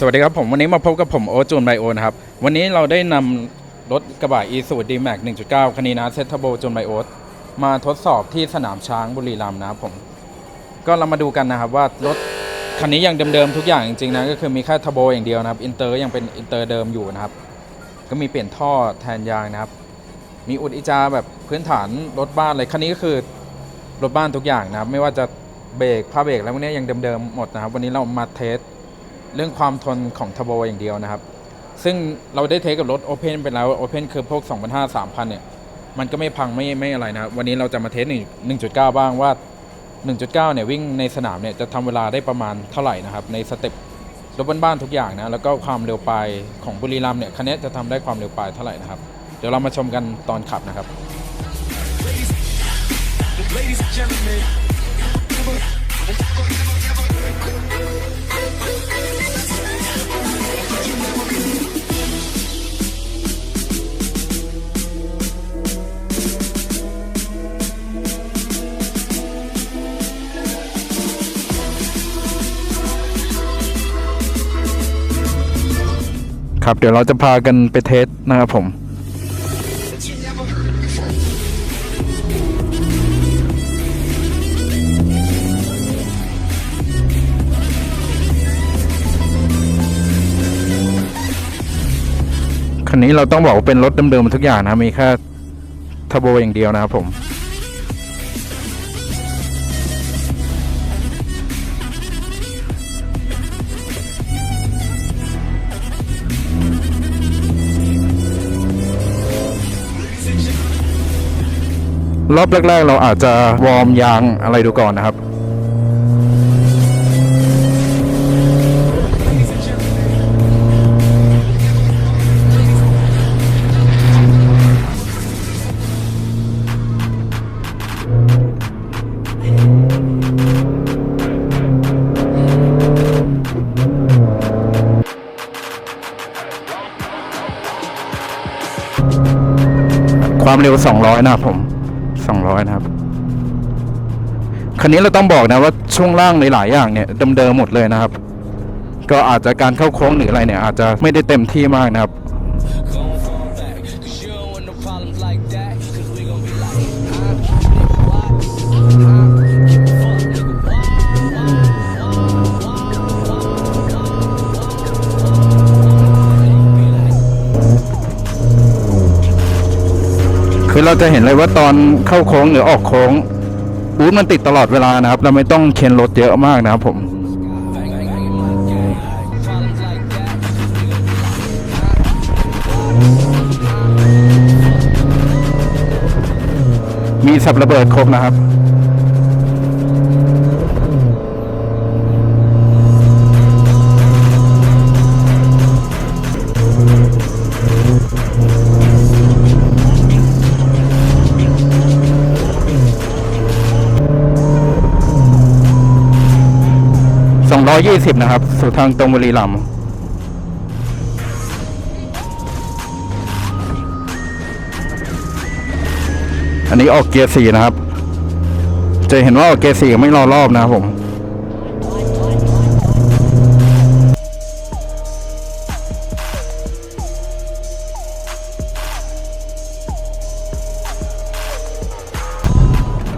สวัสดีครับผมวันนี้มาพบกับผมโอจูนไบโอนะครับ วันนี้เราได้นำรถกระบะ e s u d m a x 1.9 คันนี้นะเซต r b o จูนไบโอมาทดสอบที่สนามช้างบุรีรัมย์นะครับผม ก็เรามาดูกันนะครับว่ารถคันนี้ยังเดิมๆทุกอย่างจริงๆนะก็คือมีแค่ท r b o อย่างเดียวนะครับอินเตอร์ยังเป็นอินเตอร์เดิมอยู่นะครับ ก็มีเปลี่ยนท่อแทนยางนะครับ มีอุดอิจาแบบพื้นฐานรถบ้านเลยคันนี้ก็คือรถบ้านทุกอย่างนะครับไม่ว่าจะเบรกผ้าเบรกแล้วพวกนี้ยังเดิมๆหมดนะครับ วันนี้เรามาเทส เรื่องความทนของท r b o อย่างเดียวนะครับ ซึ่งเราได้เทสกับรถ Open ไปแล้ว Open คือพวก 2,500 3,000 เนี่ย มันก็ไม่พังไม่ไม่อะไรนะครับ วันนี้เราจะมาเทส1 1.9 บ้างว่า 1.9 เนี่ยวิ่งในสนามเนี่ยจะทำเวลาได้ประมาณเท่าไหร่นะครับ ในสเต็ปรถบ้านๆทุกอย่างนะ แล้วก็ความเร็วปลายของบุรีรัมเนี่ยคันนี้จะทำได้ความเร็วปลายเท่าไหร่นะครับ เดี๋ยวเรามาชมกันตอนขับนะครับ Ladies and gentlemen, ครับ เดี๋ยวเราจะพากันไปเทสนะครับผมคันนี้เราต้องบอกว่าเป็นรถเดิมๆทุกอย่างนะมีแค่ทโบอย่างเดียวนะครับผม รอบแรก ๆ เราอาจจะวอร์มยางอะไรดูก่อนนะครับความเร็ว 200 นะครับผม 200 นะครับ คันนี้เราต้องบอกนะว่าช่วงล่างในหลายอย่างเนี่ยเดิมๆหมดเลยนะครับ ก็อาจจะการเข้าโค้งหรืออะไรเนี่ย อาจจะไม่ได้เต็มที่มากนะครับ คือเราจะเห็นเลยว่าตอนเข้าโค้งหรือออกโค้งบูธมันติดตลอดเวลานะครับ เราไม่ต้องเคนรถเยอะมากนะครับผมมีสับระเบิดครบนะครับ 220 นะครับ สู่ทางตรงบุรีรัมย์อันนี้ออกเกียร์สี่นะครับ จะเห็นว่าออกเกียร์สี่ไม่รอรอบนะครับผม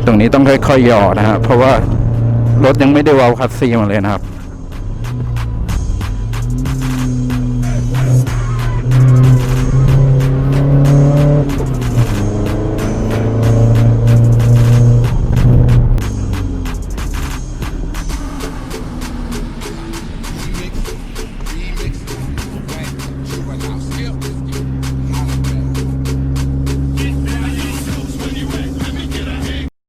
ตรงนี้ต้องค่อยๆหย่อนะฮะเพราะว่ารถยังไม่ได้วาลคัสซีมาเลยนะครับ